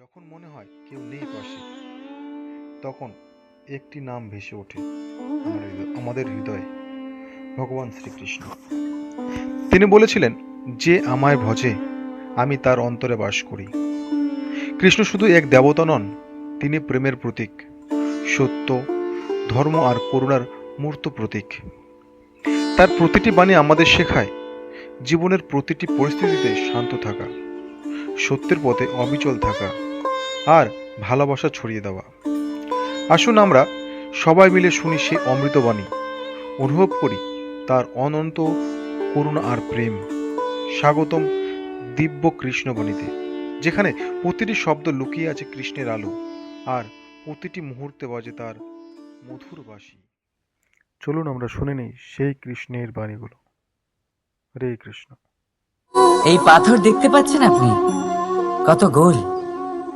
যখন মনে হয় কেউ নেই পাশে, তখন একটি নাম ভেসে ওঠে আমাদের হৃদয়ে, ভগবান শ্রীকৃষ্ণ। তিনি বলেছিলেন, যে আমায় ভজে, আমি তার অন্তরে বাস করি। কৃষ্ণ শুধু এক দেবতা নন, তিনি প্রেমের প্রতীক, সত্য, ধর্ম আর করুণার মূর্ত প্রতীক। তার প্রতিটি বাণী আমাদের শেখায় জীবনের প্রতিটি পরিস্থিতিতে শান্ত থাকা, সত্যের পথে অবিচল থাকা আর ভালোবাসা ছড়িয়ে দেওয়া। আসুন আমরা সবাই মিলে শুনি সেই অমৃতবাণী। অনুভব করি তার অনন্ত করুণা আর প্রেম। স্বাগতম দিব্য কৃষ্ণবাণীতে, যেখানে প্রতিটি শব্দ লুকিয়ে আছে কৃষ্ণের আলো আর প্রতিটি মুহূর্তে বাজে তার মধুর বাসি চলুন আমরা শুনে নিই সেই কৃষ্ণের বাণীগুলো। হরে কৃষ্ণ। এই পাথর দেখতে পাচ্ছেন আপনি? কত গোল।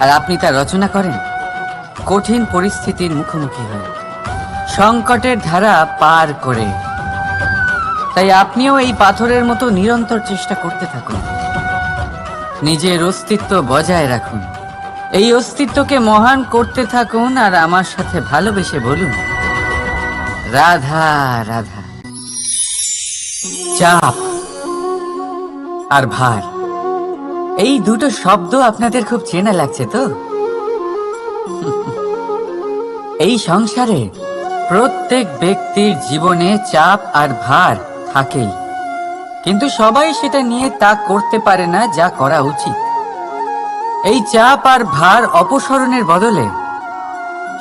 আর আপনি তা রচনা করেন? কঠিন পরিস্থিতির মুখোমুখি হয়ে। সংকটের ধারা পার করে। তাই আপনিও এই পাথরের মতো নিরন্তর চেষ্টা করতে থাকুন। নিজের অস্তিত্ব বজায় রাখুন। এই অস্তিত্বকে মহান করতে থাকুন আর আমার সাথে ভালোবেসে বলুন, রাধা রাধা। চাপ আর ভার। এই দুটো শব্দ আপনাদের খুব চেনা লাগছে তো? এই সংসারে প্রত্যেক ব্যক্তির জীবনে চাপ আর ভার থাকেই। কিন্তু সবাই সেটা নিয়ে তা করতে পারে না, যা করা উচিত। এই চাপ আর ভার অপসরণের বদলে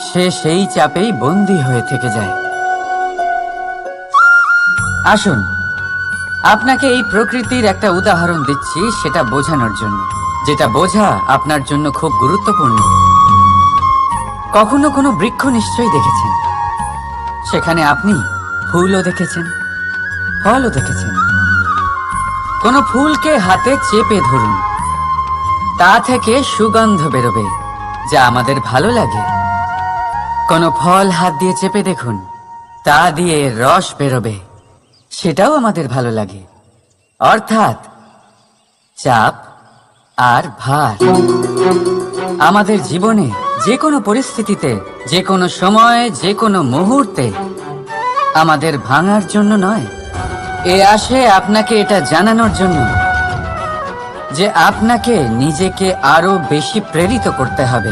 সে সেই চাপেই বন্দী হয়ে থেকে যায়। আসুন আপনাকে এই প্রকৃতির একটা উদাহরণ দিচ্ছি সেটা বোঝানোর জন্য। যেটা বোঝা আপনার জন্য খুব গুরুত্বপূর্ণ। কখনো কোনো বৃক্ষ নিশ্চয়ই দেখেছেন? সেখানে আপনি ফুলও দেখেছেন, ফলও দেখেছেন। কোনো ফুলকে হাতে চেপে ধরুন। তা থেকে সুগন্ধ বেরোবে, যা আমাদের ভালো লাগে। কোনো ফল হাত দিয়ে চেপে দেখুন, তা দিয়ে রস বেরোবে। সেটাও আমাদের ভালো লাগে। অর্থাৎ, চাপ আর ভার। আমাদের জীবনে যে কোনো পরিস্থিতিতে যে কোনো সময় যে কোনো মুহূর্তে আমাদের ভাঙার জন্য নয়। এ আসে আপনাকে এটা জানানোর জন্য যে আপনাকে নিজেকে আরও বেশি প্রেরিত করতে হবে।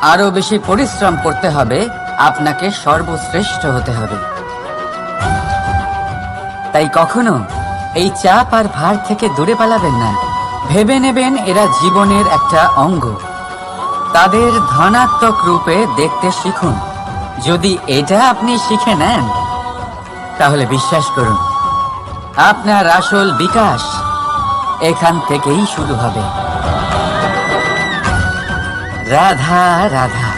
আরও বেশি পরিশ্রম করতে হবে। আপনাকে সর্বশ্রেষ্ঠ হতে হবে। তাই কখনো এই চাপ আর ভার থেকে দূরে পালাবেন না। ভেবে নেবেন এরা জীবনের একটা অঙ্গ। তাদের ধনাত্মক রূপে দেখতে শিখুন। যদি এটা আপনি শিখে নেন, তাহলে বিশ্বাস করুন, আপনার আসল বিকাশ এখান থেকেই শুরু হবে। রাধা রাধা।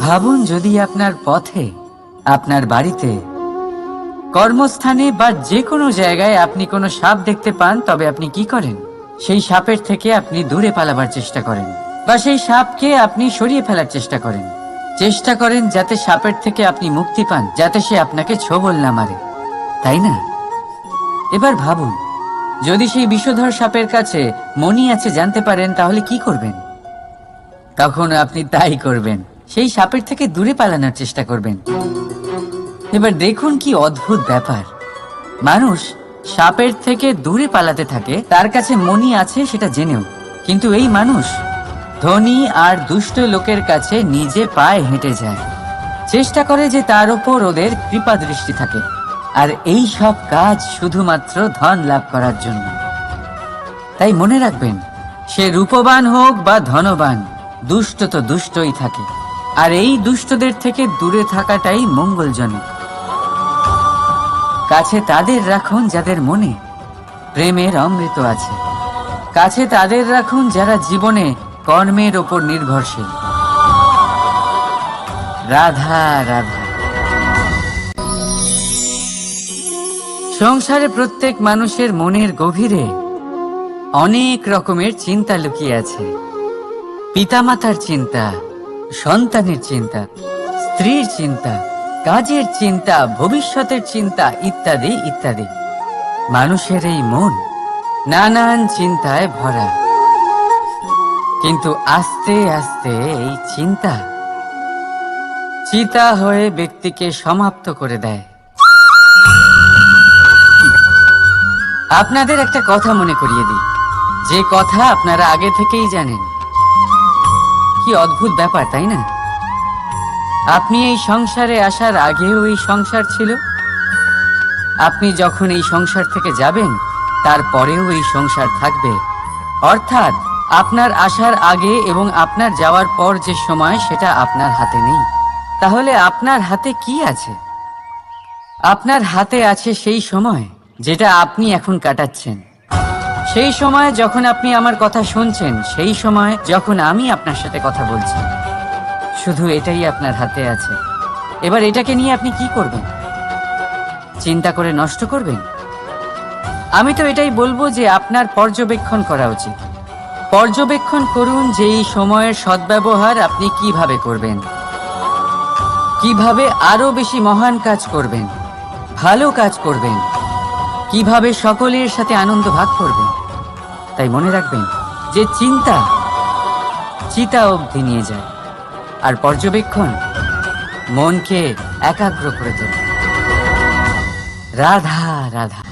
ভাবুন যদি আপনার পথে, আপনার বাড়িতে কর্মস্থানে বা যে কোনো জায়গায় আপনি কোনো সাপ দেখতে পান, তবে আপনি কি করেন? সেই সাপের থেকে আপনি দূরে পালাবার চেষ্টা করেন। বা সেই সাপকে আপনি সরিয়ে ফেলার চেষ্টা করেন। চেষ্টা করেন যাতে সাপের থেকে আপনি মুক্তি পান, যাতে সে আপনাকে ছোবল না মারে। তাই না? এবার ভাবুন, যদি সেই বিষধর সাপের কাছে মনি আছে জানতে পারেন, তাহলে কি করবেন? তখন আপনি তাই করবেন। সেই সাপের থেকে দূরে পালানোর চেষ্টা করবেন। এবার দেখুন কি অদ্ভুত ব্যাপার। মানুষ সাপের থেকে দূরে পালাতে থাকে, তার কাছে মনি আছে সেটা জেনেও। কিন্তু এই মানুষ ধনী আর দুষ্ট লোকের কাছে নিজে পায়ে হেঁটে যায়। চেষ্টা করে যে তার উপর ওদের কৃপা দৃষ্টি থাকে। আর এই সব কাজ শুধুমাত্র ধন লাভ করার জন্য। তাই মনে রাখবেন, সে রূপবান হোক বা ধনবান, দুষ্ট তো দুষ্টই থাকে। আর এই দুষ্টদের থেকে দূরে থাকাটাই মঙ্গলজনক। কাছে তাদের রাখুন যাদের মনে প্রেমের অমৃত আছে। কাছে তাদের রাখুন যারা জীবনে কর্মের ওপর নির্ভরশীল। রাধা রাধা। সংসারে প্রত্যেক মানুষের মনের গভীরে অনেক রকমের চিন্তা লুকিয়ে আছে। পিতামাতার চিন্তা, সন্তানের চিন্তা, স্ত্রীর চিন্তা কাজের চিন্তা, ভবিষ্যতের চিন্তা, ইত্যাদি ইত্যাদি। মানুষের এই মন নানান চিন্তায় ভরা। কিন্তু আস্তে আস্তে এই চিন্তা চিতা হয়ে ব্যক্তিকে সমাপ্ত করে দেয়। আপনাদের একটা কথা মনে করিয়ে দিই। যে কথা আপনারা আগে থেকেই জানেন। কি অদ্ভুত ব্যাপার, তাই না? আপনি এই সংসারে আসার আগেও এই সংসার ছিল? আপনি যখন এই সংসার থেকে যাবেন, তারপরেও এই সংসার থাকবে। অর্থাৎ, আপনার আসার আগে এবং আপনার যাওয়ার পর যে সময়, সেটা আপনার হাতে নেই। তাহলে আপনার হাতে কি আছে? আপনার হাতে আছে সেই সময় যেটা আপনি এখন কাটাচ্ছেন। সেই সময় যখন আপনি আমার কথা শুনছেন, সেই সময় যখন আমি আপনার সাথে কথা বলছি। শুধু এটাই আপনার হাতে আছে। এবার এটাকে নিয়ে আপনি কি করবেন? চিন্তা করে নষ্ট করবেন? আমি তো এটাই বলব যে আপনার পর্যবেক্ষণ করা উচিত। পর্যবেক্ষণ করুন যে এই সময়ের সদ্ব্যবহার আপনি কীভাবে করবেন। কীভাবে আরও বেশি মহান কাজ করবেন, ভালো কাজ করবেন, কীভাবে সকলের সাথে আনন্দ ভাগ করবেন। তাই মনে রাখবেন যে চিন্তা, চিতা অবধি নিয়ে যায়। আর পর্যবেক্ষণ মনকে একাগ্র করে তোলে। রাধা রাধা।